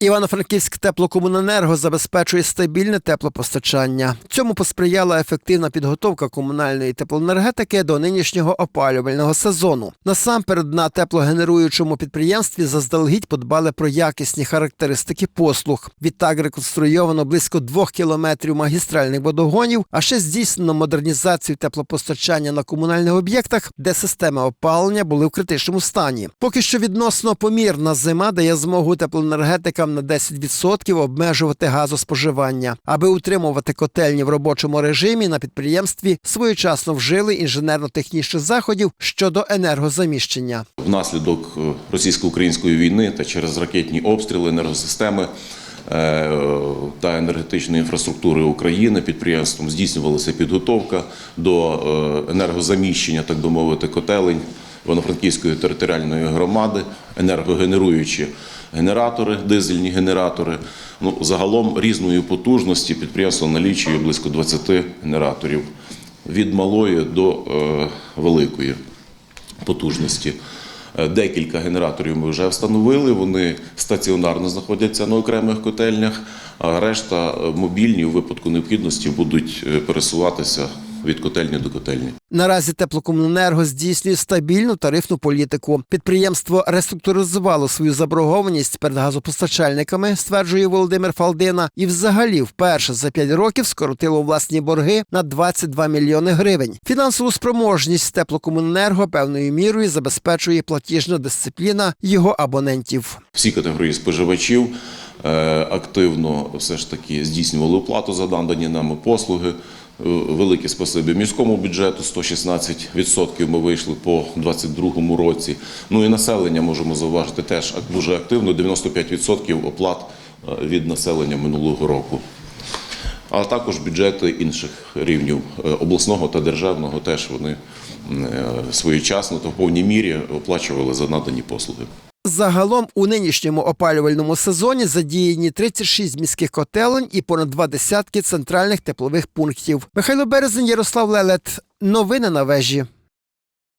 Івано-Франківськ теплокомуненерго забезпечує стабільне теплопостачання. Цьому посприяла ефективна підготовка комунальної теплоенергетики до нинішнього опалювального сезону. Насамперед на теплогенеруючому підприємстві заздалегідь подбали про якісні характеристики послуг. Відтак реконструйовано близько двох кілометрів магістральних водогонів, а ще здійснено модернізацію теплопостачання на комунальних об'єктах, де системи опалення були в критичному стані. Поки що відносно помірна зима дає змогу теплоенергетикам на 10% обмежувати газоспоживання. Аби утримувати котельні в робочому режимі на підприємстві своєчасно вжили інженерно-технічних заходів щодо енергозаміщення. Внаслідок е, російсько-української війни та через ракетні обстріли енергосистеми е, та енергетичної інфраструктури України підприємством здійснювалася підготовка до е, енергозаміщення, так би мовити, котелень Івано-Франківської територіальної громади, енергогенеруючі генератори, дизельні генератори. Ну, загалом різної потужності підприємство налічує близько 20 генераторів від малої до е, великої потужності. Е, Декілька генераторів ми вже встановили. Вони стаціонарно знаходяться на окремих котельнях, а решта е, мобільні у випадку необхідності будуть е, пересуватися від котельні до котельні. Наразі теплокомуненерго здійснює стабільну тарифну політику. Підприємство реструктуризувало свою заборгованість перед газопостачальниками, стверджує Володимир Фалдина, і взагалі вперше за 5 років скоротило власні борги на 22 мільйони гривень. Фінансову спроможність теплокомуненерго певною мірою забезпечує платіжна дисципліна його абонентів. Всі категорії споживачів е, активно все ж таки здійснювали оплату за надані нами послуги. Велике спасибі міському бюджету 116% ми вийшли по 2022 році. Ну і населення можемо зауважити теж дуже активно 95% оплат е, від населення минулого року. А також бюджети інших рівнів е, обласного та державного теж вони е, своєчасно та в повній мірі оплачували за надані послуги. Загалом у нинішньому опалювальному сезоні задіяні 36 міських котелень і понад два десятки центральних теплових пунктів. Михайло Березень, Ярослав Лелет. Новини на вежі.